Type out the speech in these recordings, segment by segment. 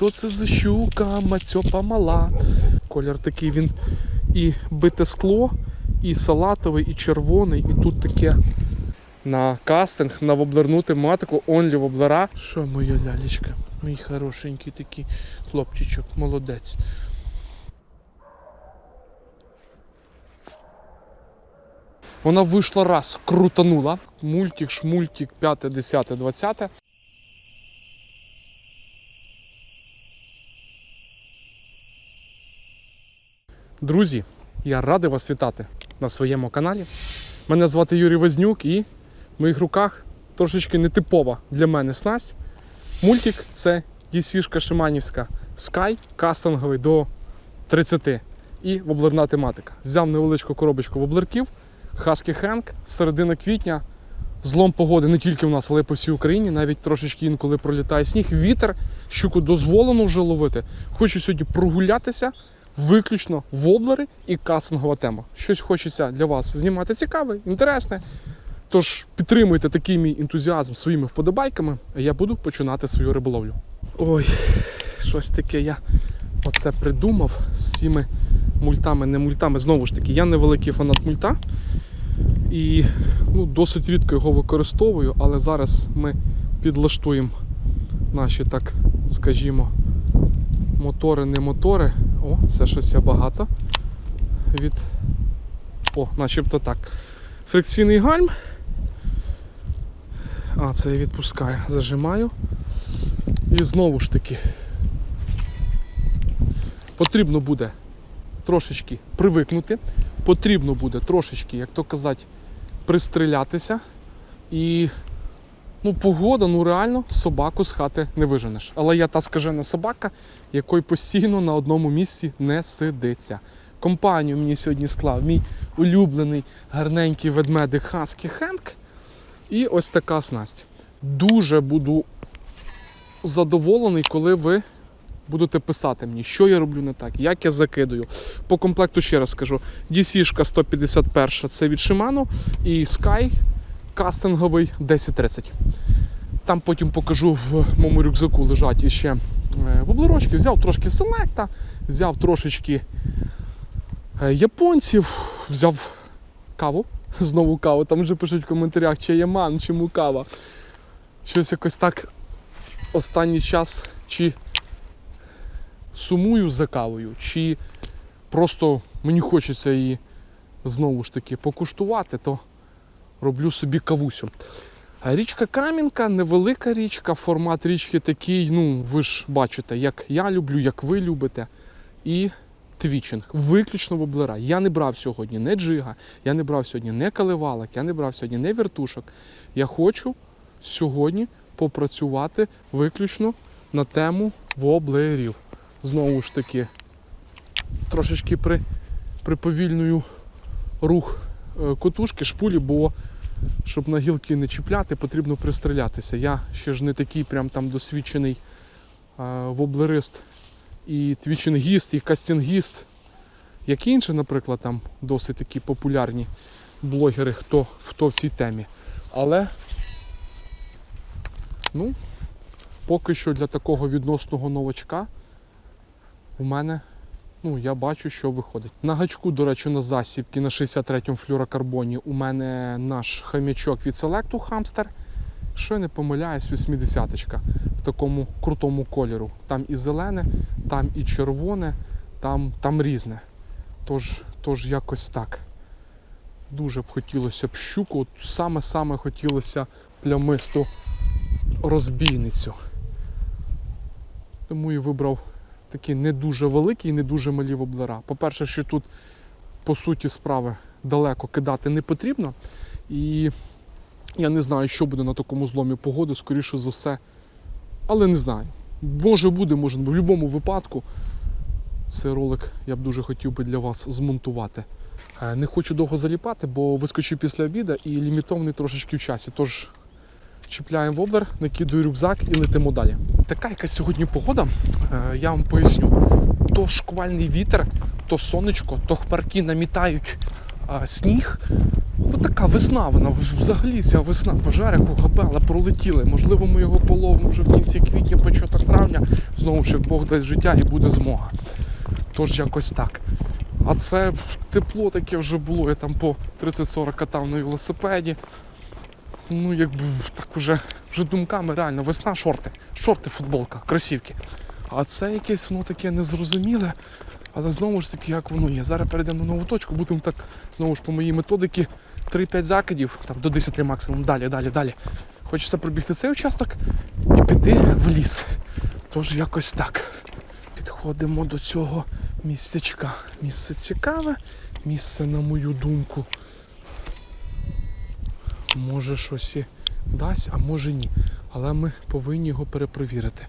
що це за щука, мацьопа мала. Колір такий він і бите скло, і салатовий, і червоний, і тут таке на кастинг, на воблерну тематику, онлі воблера. Що моя лялечка? Мій хорошенький такий хлопчичок, молодець. Вона вийшла раз, крутанула. Мультик, шмультик, 5, 10, 20. Друзі, я радий вас вітати на своєму каналі. Мене звати Юрій Вознюк і в моїх руках трошечки нетипова для мене снасть. Мультик це DC-шка Шиманівська Sky, кастинговий до 30 і воблерна тематика. Взяв невеличку коробочку воблерків, Husky Хенк, середина квітня, злом погоди не тільки в нас, але й по всій Україні. Навіть трошечки інколи пролітає сніг, вітер, щуку дозволено вже ловити. Хочу сьогодні прогулятися виключно воблери і кастингова тема. Щось хочеться для вас знімати цікаве, інтересне. Тож підтримуйте такий мій ентузіазм своїми вподобайками, а я буду починати свою риболовлю. Ой, щось таке я оце придумав з цими мультами, не мультами. Знову ж таки, я невеликий фанат мульта і ну, досить рідко його використовую, але зараз ми підлаштуємо наші, так скажімо, мотори, не мотори. О, це щось я багато. Від. О, начебто так. Фрикційний гальм. А, це я відпускаю, зажимаю. І знову ж таки. Потрібно буде трошечки привикнути. Потрібно буде трошечки, як то казати, пристрілятися. І ну, погода, ну реально, собаку з хати не виженеш. Але я та скажена собака, якої постійно на одному місці не сидиться. Компанію мені сьогодні склав мій улюблений гарненький ведмедик Хаскі Хенк. І ось така снасть. Дуже буду задоволений, коли ви будете писати мені, що я роблю не так, як я закидую. По комплекту ще раз скажу: DC-шка 151 це від Shimano і Sky кастинговий 1030. Там потім покажу в моєму рюкзаку лежать іще е, воблерочки. Взяв трошки селекта, взяв трошечки е, японців, взяв каву. Знову каву. Там вже пишуть в коментарях, чи є ман, чому кава. Щось якось так останній час чи сумую за кавою, чи просто мені хочеться її знову ж таки покуштувати, то роблю собі кавусю. Річка Кам'янка, невелика річка, формат річки такий, ну, ви ж бачите, як я люблю, як ви любите. І твічинг, виключно воблера. Я не брав сьогодні не джига, я не брав сьогодні не каливалок, я не брав сьогодні не вертушок. Я хочу сьогодні попрацювати виключно на тему воблерів. Знову ж таки, трошечки при, приповільную рух котушки, шпулі, бо щоб на гілки не чіпляти, потрібно пристрілятися. Я ще ж не такий прям там досвідчений е, воблерист і твічингіст, і кастингіст, як інші, наприклад, там досить такі популярні блогери, хто, хто в цій темі. Але ну, поки що для такого відносного новачка у мене, ну, я бачу, що виходить. На гачку, до речі, на засібки на 63-му флюрокарбоні у мене наш хам'ячок від Selectu Hamster. Що я не помиляюсь, 80-ка в такому крутому кольору. Там і зелене, там і червоне, там, там різне. Тож, тож якось так. Дуже б хотілося б щуку, саме-саме хотілося плямисту розбійницю. Тому і вибрав такі не дуже великі і не дуже малі воблера. По-перше, що тут, по суті, справи далеко кидати не потрібно. І я не знаю, що буде на такому зломі погоди, скоріше за все. Але не знаю. Може буде, може. В будь-якому випадку цей ролик я б дуже хотів би для вас змонтувати. Е, Не хочу довго заліпати, бо вискочив після обіду і лімітований трошечки в часі. Тож чіпляємо воблер, накидую рюкзак і летимо далі. Така якась сьогодні погода, е, я вам поясню. То шквальний вітер, то сонечко, то хмарки намітають сніг. Ну така весна, вона взагалі ця весна пожарику габела пролетіли. Можливо, ми його половимо вже в кінці квітня, початок травня. Знову ж Бог дасть життя і буде змога. Тож якось так. А це тепло таке вже було. Я там по 30-40 катав на велосипеді. Ну, якби так уже, вже думками реально, весна шорти. Шорти, футболка, кросівки. А це якесь воно таке незрозуміле. Але знову ж таки, як воно є. Зараз перейдемо на нову точку, будемо так, знову ж по моїй методиці, 3-5 закидів, там до 10 максимум, далі, далі, далі. Хочеться пробігти цей участок і піти в ліс. Тож якось так. Підходимо до цього місцячка. Місце цікаве, місце, на мою думку, може щось і дасть, а може ні. Але ми повинні його перепровірити.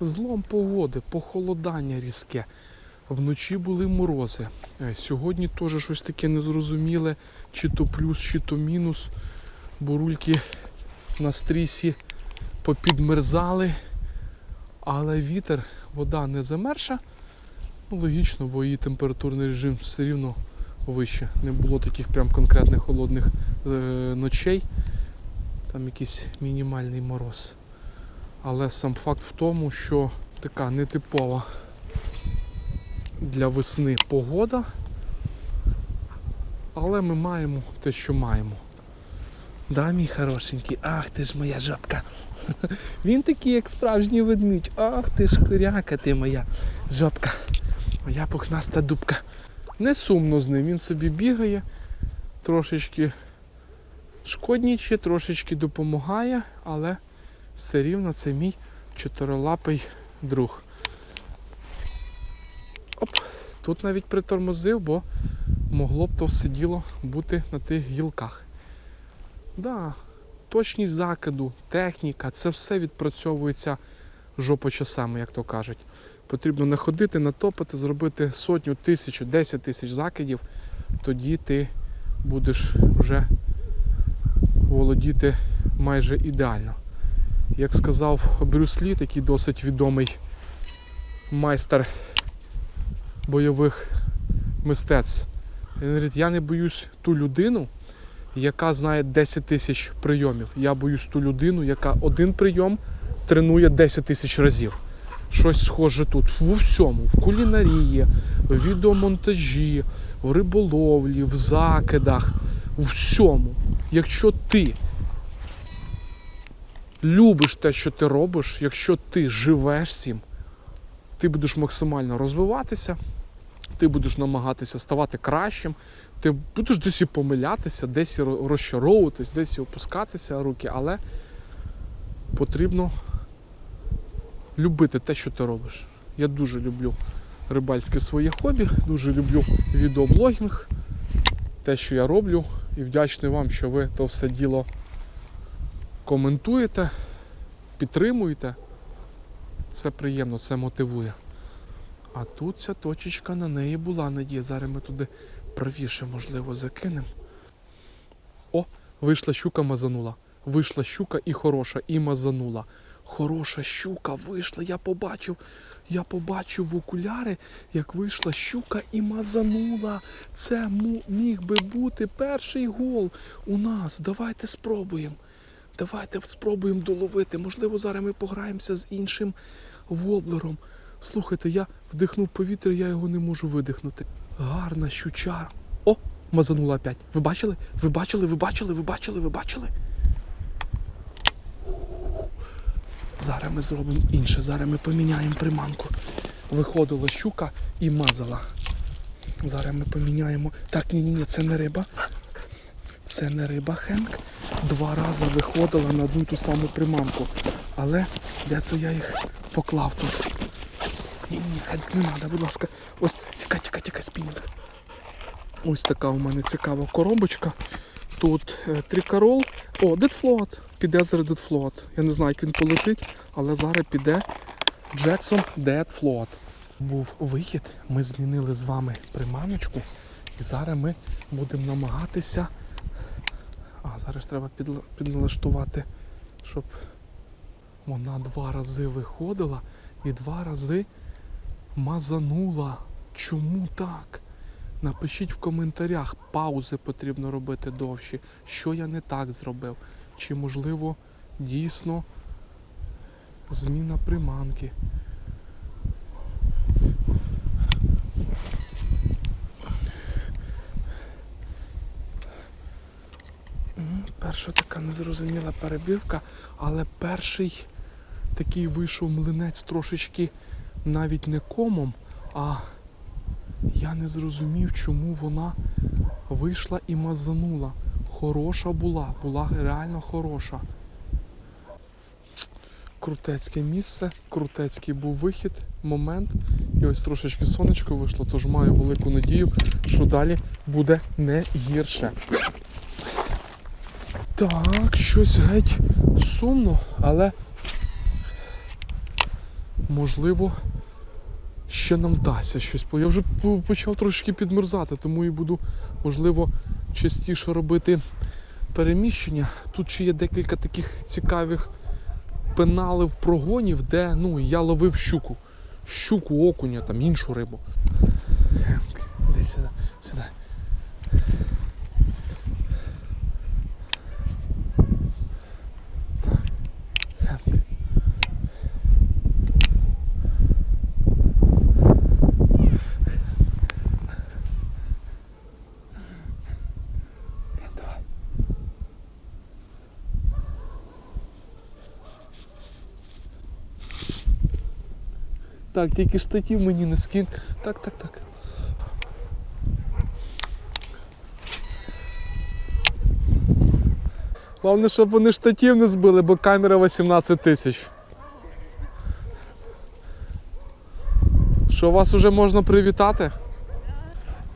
Злом погоди, похолодання різке. Вночі були морози. Е, Сьогодні теж щось таке незрозуміле, чи то плюс, чи то мінус. Бурульки на стрісі попідмерзали, але вітер, вода не замерша. Ну, логічно, бо її температурний режим все рівно вище. Не було таких прям конкретних холодних е, ночей. Там якийсь мінімальний мороз. Але сам факт в тому, що така нетипова для весни погода. Але ми маємо те, що маємо. Да, мій хорошенький, ах ти ж моя жабка. Він такий, як справжній ведмідь. Ах ти ж куряка ти моя жабка. Моя пухнаста дубка. Не сумно з ним, він собі бігає, трошечки шкодніче, трошечки допомагає, але все рівно це мій чотирилапий друг. Оп, тут навіть притормозив, бо могло б то все діло бути на тих гілках. Да, точність закиду, техніка, це все відпрацьовується жопочасами, як то кажуть. Потрібно не ходити, натопити, зробити сотню, тисячу, десять тисяч закидів, тоді ти будеш вже володіти майже ідеально. Як сказав Брюс Лі, такий досить відомий майстер бойових мистецтв. Він говорить, я не боюсь ту людину, яка знає 10 тисяч прийомів. Я боюсь ту людину, яка один прийом тренує 10 тисяч разів. Щось схоже тут. В всьому, в кулінарії, в відеомонтажі, в риболовлі, в закидах, у всьому. Якщо ти любиш те, що ти робиш, якщо ти живеш цим, ти будеш максимально розвиватися, ти будеш намагатися ставати кращим, ти будеш десь помилятися, десь розчаровуватись, десь опускатися руки, але потрібно любити те, що ти робиш. Я дуже люблю рибальське своє хобі, дуже люблю відеоблогінг, те, що я роблю, і вдячний вам, що ви то все діло коментуєте, підтримуєте. Це приємно, це мотивує. А тут ця точечка на неї була надія. Зараз ми туди правіше, можливо, закинемо. О, вийшла щука мазанула. Вийшла щука і хороша, і мазанула. Хороша щука вийшла, я побачив. Я побачив в окуляри, як вийшла щука і мазанула. Це міг би бути перший гол у нас. Давайте спробуємо. Давайте спробуємо доловити. Можливо, зараз ми пограємося з іншим воблером. Слухайте, я вдихнув повітря, я його не можу видихнути. Гарна щучара. О, мазанула опять. Ви бачили? Ви бачили, ви бачили, ви бачили, ви бачили? Зараз ми зробимо інше. Зараз ми поміняємо приманку. Виходила щука і мазала. Зараз ми поміняємо. Так, ні, ні, ні, це не риба. Це не риба Хенк. Два рази виходила на одну ту саму приманку. Але де це я їх поклав тут? Ні, ні, Хенк, не треба, будь ласка. Ось, тікай, тікай, тікай, спінінг. Ось така у мене цікава коробочка. Тут е, трикарол. О, дедфлот. Піде зараз дедфлот. Я не знаю, як він полетить, але зараз піде Джексон Дедфлот. Був вихід, ми змінили з вами приманочку. І зараз ми будемо намагатися. А, зараз треба підналаштувати, щоб вона два рази виходила і два рази мазанула. Чому так? Напишіть в коментарях, паузи потрібно робити довші, що я не так зробив. Чи можливо дійсно зміна приманки. Перша така незрозуміла перебівка, але перший такий вийшов млинець трошечки навіть не комом, а я не зрозумів, чому вона вийшла і мазанула. Хороша була, була реально хороша. Крутецьке місце, крутецький був вихід, момент. І ось трошечки сонечко вийшло, тож маю велику надію, що далі буде не гірше. Так, щось геть сумно, але можливо ще нам вдасться щось. Я вже почав трошки підмерзати, тому і буду, можливо, частіше робити переміщення. Тут ще є декілька таких цікавих пеналів прогонів, де ну, я ловив щуку. Щуку, окуня, там іншу рибу. Іди сюди, сюди. Так, тільки штатів мені не скинь. Так, так, так. Головне, щоб вони штатів не збили, бо камера 18 тисяч. Що вас вже можна привітати?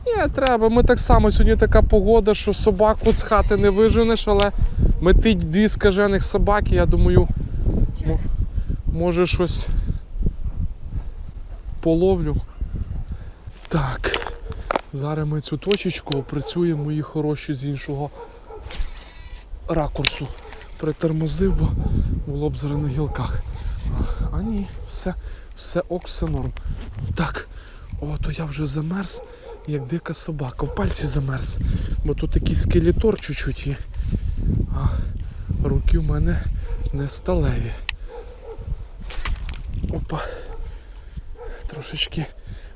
Ні, треба. Ми так само сьогодні така погода, що собаку з хати не виженеш, але метить дві скажених собаки, я думаю, може щось половлю. Так. Зараз ми цю точечку опрацюємо мої хороші з іншого ракурсу. Притормозив, бо було б зараз на гілках. А ні, все, все ок, все норм. Так, о, то я вже замерз, як дика собака. В пальці замерз. Бо тут такий скелетор чуть-чуть є. А руки в мене не сталеві. Опа. Трошечки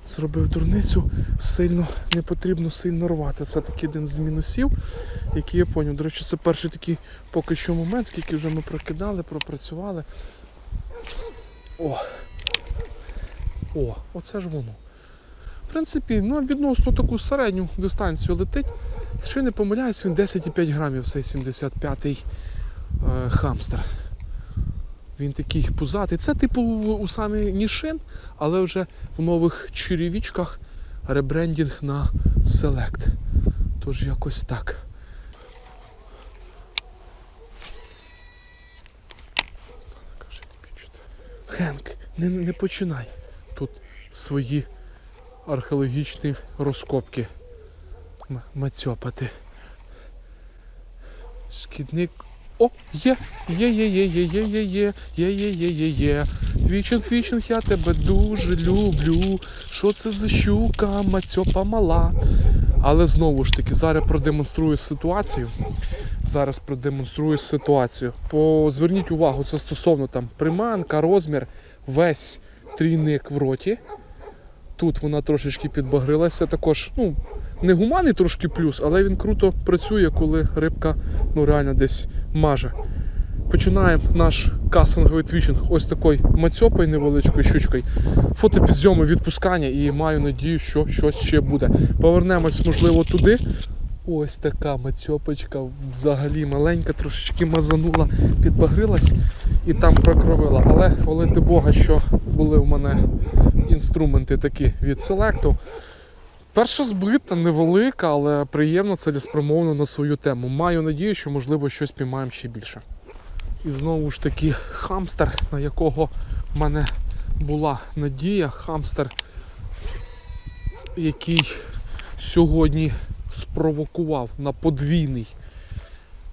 зробив дурницю, сильно не потрібно сильно рвати. Це такий один з мінусів, який я поняв. До речі, це перший такий поки що момент, скільки вже ми прокидали, пропрацювали. О! О, оце ж воно. В принципі, ну, відносно таку середню дистанцію летить. Якщо я не помиляюсь, він 10,5 грамів цей 75-й е, хамстер. Він такий пузатий. Це типу у самі Нішин, але вже в нових черевичках ребрендінг на Select. Тож якось так. Хенк, не, не починай тут свої археологічні розкопки мацьопати. Шкідник. О, є, є, є, є, є, є, є, є, є, є, є, є, є. Твічинг, твічинг, я тебе дуже люблю. Що це за щука, мацьопа мала. Але знову ж таки, зараз продемонструю ситуацію. Зараз продемонструю ситуацію. По, зверніть увагу, це стосовно там приманка, розмір, весь трійник в роті. Тут вона трошечки підбагрилася. Також, ну, не гуманний трошки плюс, але він круто працює, коли рибка ну, реально десь маже. Починаємо наш касинговий твічинг ось такою мацьопою невеличкою щучкою. Фотопідзйоми відпускання і маю надію, що щось ще буде. Повернемось, можливо, туди. Ось така мацьопочка, взагалі маленька, трошечки мазанула, підбагрилась і там прокровила. Але хвалити Бога, що були в мене інструменти такі від селекту. Перша збита невелика, але приємно цілеспрямовано на свою тему. Маю надію, що можливо щось піймаємо ще більше. І знову ж таки хамстер, на якого в мене була надія. Хамстер, який сьогодні спровокував на подвійний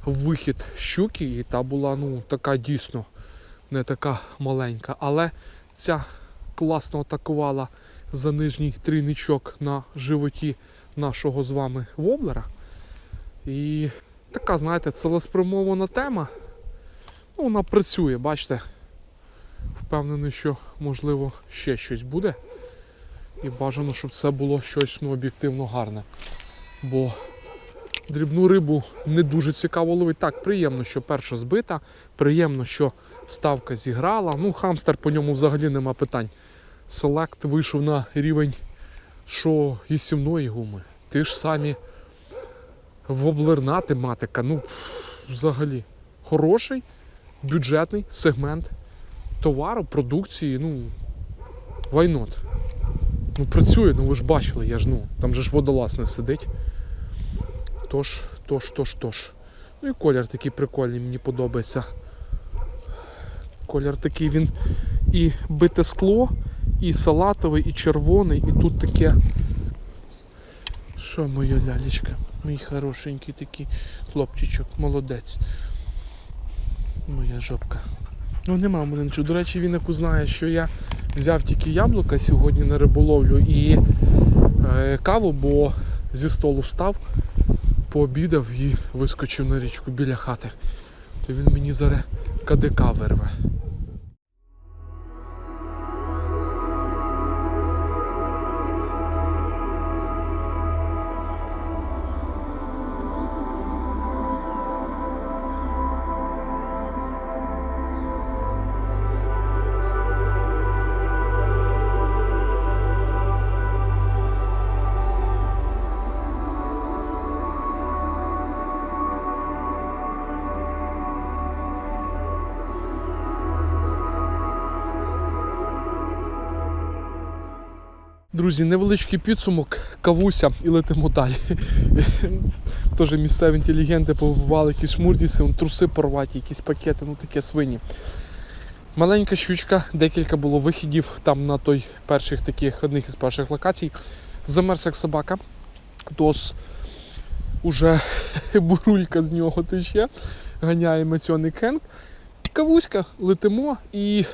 вихід щуки, і та була ну, така дійсно не така маленька. Але ця класно атакувала за нижній трійничок на животі нашого з вами воблера. І така, знаєте, цілеспрямована тема. Ну, вона працює, бачите. Впевнений, що можливо ще щось буде. І бажано, щоб це було щось ну, об'єктивно гарне. Бо дрібну рибу не дуже цікаво ловити. Так, приємно, що перша збита, приємно, що ставка зіграла. Ну, хамстер по ньому взагалі нема питань. Селект вийшов на рівень що і сімної гуми. Ти ж самі воблерна тематика. Ну, взагалі, хороший бюджетний сегмент товару, продукції, ну, not? Ну, працює, ну ви ж бачили, я ж ну, там же ж водолаз не сидить. Тож, тож, тож, тож. Ну і колір такий прикольний, мені подобається. Колір такий він і бите скло, і салатовий, і червоний, і тут таке. Що моя лялечка? Мій хорошенький такий хлопчичок, молодець. Моя жопка. Ну нема в мене нічого. До речі, він як узнає, що я взяв тільки яблука сьогодні на риболовлю і е, каву, бо зі столу встав, пообідав і вискочив на річку біля хати. То він мені зараз КДК вирве. Друзі, невеличкий підсумок, кавуся і летимо далі. Теж місцеві інтелігенти побували якісь шмурдіси, труси порваті, якісь пакети, ну таке свині. Маленька щучка, декілька було вихідів там на той перших таких одних із перших локацій. Замерз як собака. Тос уже бурулька з нього тече, ганяє мецьоний кенг. Кавуська, летимо і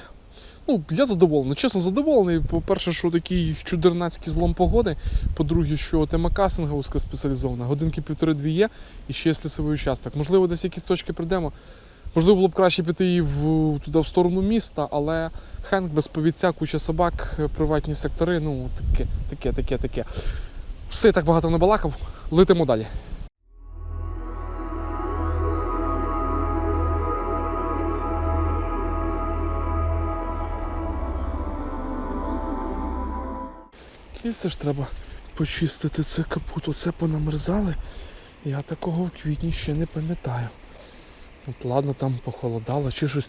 Ну, я задоволений, чесно задоволений. По-перше, що такий чудернацький злом погоди. По-друге, що тема кастинга узкоспеціалізована. Годинки півтори-дві є і ще є слісовий участок. Можливо, десь якісь точки прийдемо. Можливо, було б краще піти і в, туди в сторону міста, але хенк без повідця, куча собак, приватні сектори, ну таке, таке, таке, таке. Все так багато набалакав. Летимо далі. Кільце ж треба почистити це капут. Оце понамерзали. Я такого в квітні ще не пам'ятаю. От ладно, там похолодало чи щось.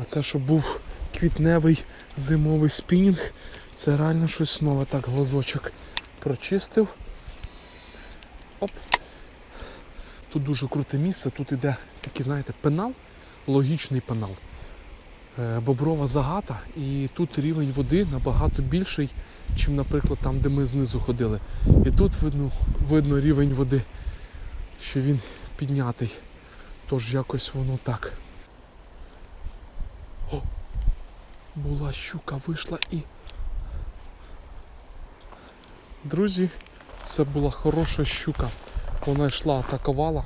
А це що був квітневий зимовий спінінг, це реально щось нове. Так, глазочок прочистив. Оп. Тут дуже круте місце, тут іде такий, знаєте, пенал, логічний пенал. Е, Боброва загата, і тут рівень води набагато більший, ніж, наприклад, там, де ми знизу ходили. І тут видно, видно рівень води, що він піднятий. Тож якось воно так. О! Була щука, вийшла і. Друзі, це була хороша щука. Вона йшла, атакувала.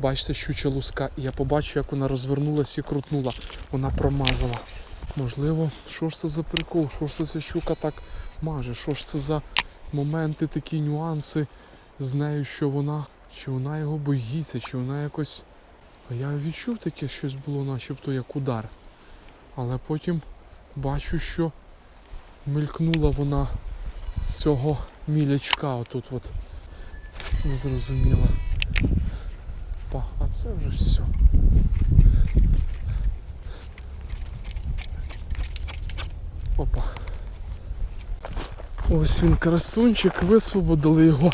Бачите, щуча луска. І я побачив, як вона розвернулася і крутнула. Вона промазала. Можливо, що ж це за прикол? Що ж це за щука так маже? Що ж це за моменти, такі нюанси з нею, що вона, чи вона його боїться, чи вона якось. А я відчув таке щось було, начебто як удар. Але потім бачу, що мелькнула вона з цього мілячка отут от. Не зрозуміла. А це вже все. Опа. Ось він красунчик, висвободили його.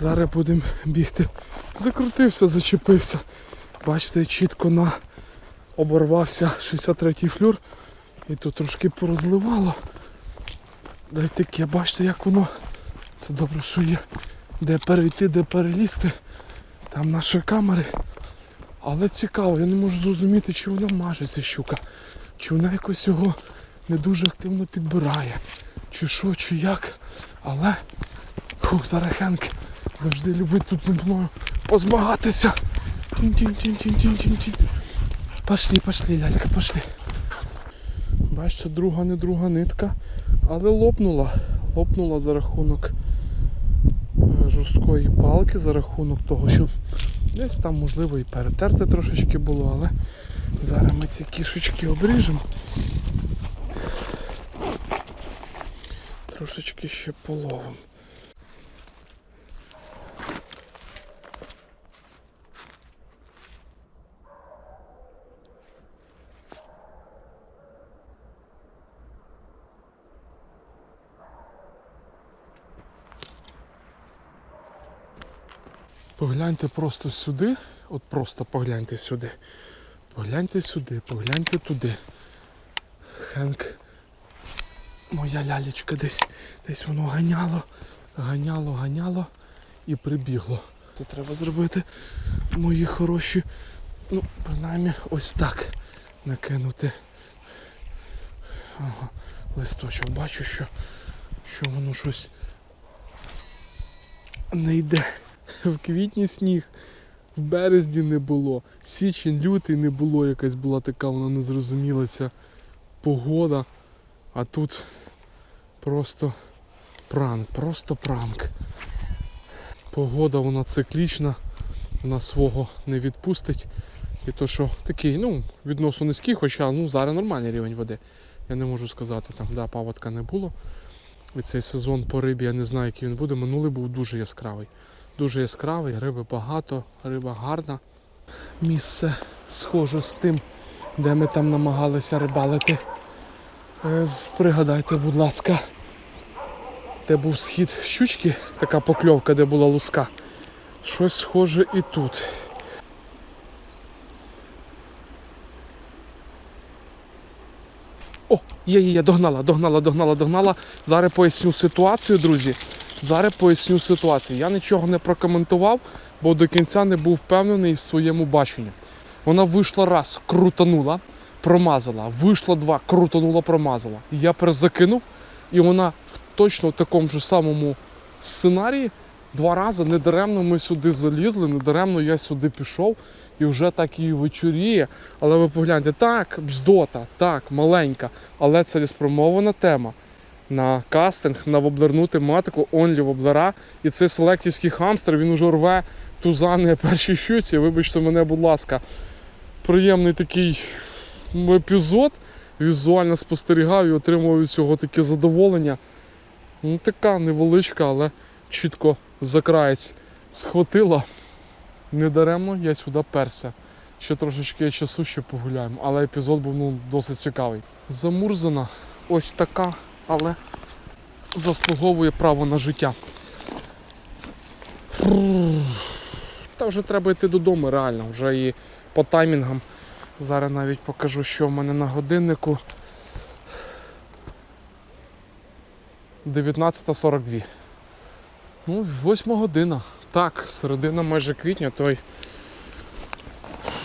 Зараз будемо бігти. Закрутився, зачепився. Бачите, чітко на оборвався 63-й флюр. І тут трошки порозливало. Дай таке, бачите, як воно. Це добре, що є. Де перейти, де перелізти. Там наші камери. Але цікаво, я не можу зрозуміти, чи вона мажеться щука, чи вона якось його не дуже активно підбирає, чи що, чи як. Але Фух, зараз Хенк завжди любить тут зі мною позмагатися. Тінь-тінь-тінь-тінь-тінь-тінь. Пошли, пошли, лялька, пошли. Бачите, друга не друга нитка, але лопнула. Лопнула за рахунок жорсткої палки, за рахунок того, що десь там можливо і перетерти трошечки було, але зараз ми ці кішечки обріжемо. Трошечки ще половимо. Погляньте просто сюди, от просто погляньте сюди. Погляньте сюди, погляньте туди. Хенк, моя лялечка десь, десь воно ганяло, ганяло, ганяло і прибігло. Це треба зробити, мої хороші. Ну, принаймні ось так накинути. Ага, листочок. Бачу, що, що воно щось не йде. В квітні сніг, в березні не було, січень, лютий не було, якась була така, вона незрозуміла ця погода. А тут просто пранк, просто пранк. Погода вона циклічна, вона свого не відпустить. І то, що такий, ну, відносно низький, хоча ну, зараз нормальний рівень води. Я не можу сказати, там, да, паводка не було. І цей сезон по рибі, я не знаю, який він буде. Минулий був дуже яскравий. Дуже яскравий, риби багато, риба гарна. Місце схоже з тим, де ми там намагалися рибалити. Е, Пригадайте, будь ласка, де був схід щучки, така покльовка, де була луска. Щось схоже і тут. О, є, є, є, догнала, догнала, догнала, догнала. Зараз поясню ситуацію, друзі. Зараз поясню ситуацію. Я нічого не прокоментував, бо до кінця не був впевнений в своєму баченні. Вона вийшла раз, крутанула, промазала. Вийшла два, крутанула, промазала. Я перезакинув, і вона в точно в такому ж самому сценарії два рази недаремно ми сюди залізли, недаремно я сюди пішов і вже так її вечоріє. Але ви погляньте, так, бздота, так, маленька, але цілеспромована тема на кастинг, на воблерну тематику, онлі воблера. І цей селектівський хамстер, він уже рве тузани на першій щуці. Вибачте мене, будь ласка, приємний такий епізод. Візуально спостерігав і отримував від цього таке задоволення. Ну, така невеличка, але чітко за краєць схватила. Недаремно я сюди перся. Ще трошечки часу, ще погуляємо, але епізод був ну, досить цікавий. Замурзана, ось така, але заслуговує право на життя. Та вже треба йти додому, реально, вже і по таймінгам. Зараз навіть покажу, що в мене на годиннику. 19.42. Ну, 8 година. Так, середина майже квітня, той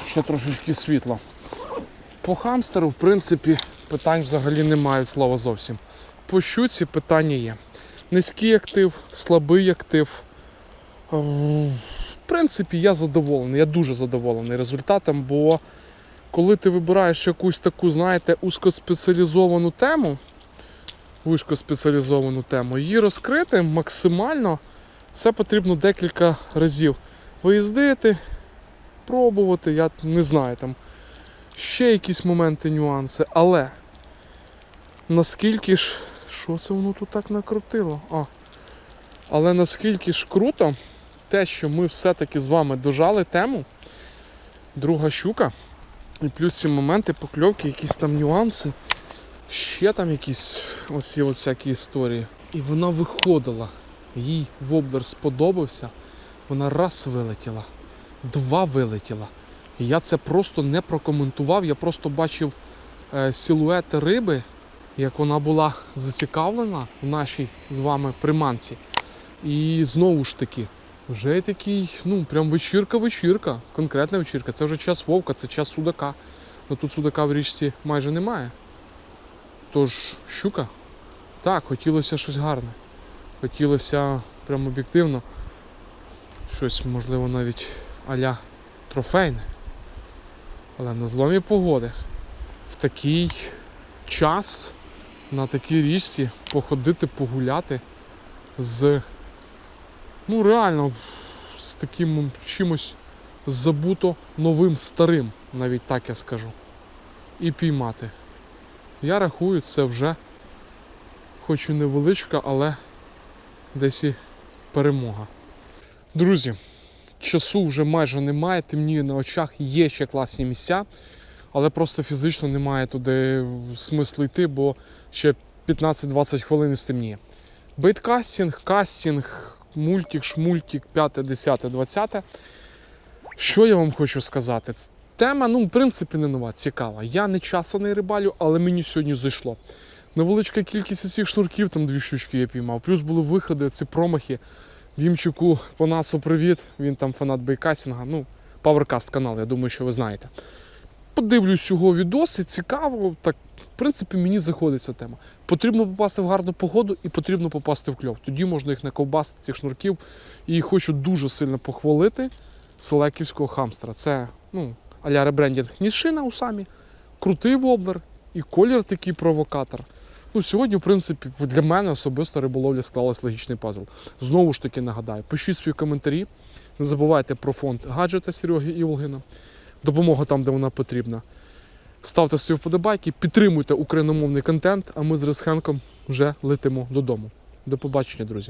ще трошечки світло. По хамстеру, в принципі, питань взагалі немає слова зовсім. По щуці питання є. Низький актив, слабий актив. Е, В принципі, я задоволений, я дуже задоволений результатом, бо коли ти вибираєш якусь таку, знаєте, узкоспеціалізовану тему, вузькоспеціалізовану тему, її розкрити максимально, це потрібно декілька разів виїздити, пробувати, я не знаю там ще якісь моменти, нюанси, але наскільки ж. Що це воно тут так накрутило? А. Але наскільки ж круто те, що ми все-таки з вами дожали тему, друга щука, і плюс ці моменти покльовки, якісь там нюанси, ще там якісь оці от всякі історії. І вона виходила, їй воблер сподобався, вона раз вилетіла, два вилетіла. І я це просто не прокоментував, я просто бачив е, силуети риби, як вона була зацікавлена в нашій з вами приманці. І знову ж таки, вже такий, ну, прям вечірка-вечірка, конкретна вечірка. Це вже час вовка, це час судака. Ну тут судака в річці майже немає. Тож, щука. Так, хотілося щось гарне. Хотілося прям об'єктивно. Щось, можливо, навіть аля трофейне. Але на зломі погоди в такий час на такій річці походити, погуляти з ну реально з таким чимось забуто новим старим, навіть так я скажу. І піймати. Я рахую, це вже хоч і невеличка, але десь і перемога. Друзі, часу вже майже немає, темніє на очах, є ще класні місця, але просто фізично немає туди смислу йти, бо ще 15-20 хвилин і стемніє. Бейткастінг, кастінг, мультик, шмультик, 5, 10, 20. Що я вам хочу сказати? Тема, ну, в принципі, не нова, цікава. Я не часто не рибалю, але мені сьогодні зайшло. Невеличка кількість цих шнурків, там дві штучки я піймав. Плюс були виходи, ці промахи. Дімчику Панасу привіт. Він там фанат бейкастінга. Ну, Powercast канал, я думаю, що ви знаєте. Подивлюсь його відоси, цікаво. Так, принципі, мені заходить ця тема. Потрібно попасти в гарну погоду і потрібно попасти в кльов. Тоді можна їх наковбасити, цих шнурків. І хочу дуже сильно похвалити селеківського хамстера. Це ну, а-ля ребрендінг Нішина у самі, крутий воблер і колір такий провокатор. Ну, сьогодні, в принципі, для мене особисто риболовля склалась логічний пазл. Знову ж таки нагадаю, пишіть свої коментарі. Не забувайте про фонд гаджета Сереги Іволгина. Допомога там, де вона потрібна. Ставте свої вподобайки, підтримуйте україномовний контент, а ми з Ресхенком вже летимо додому. До побачення, друзі.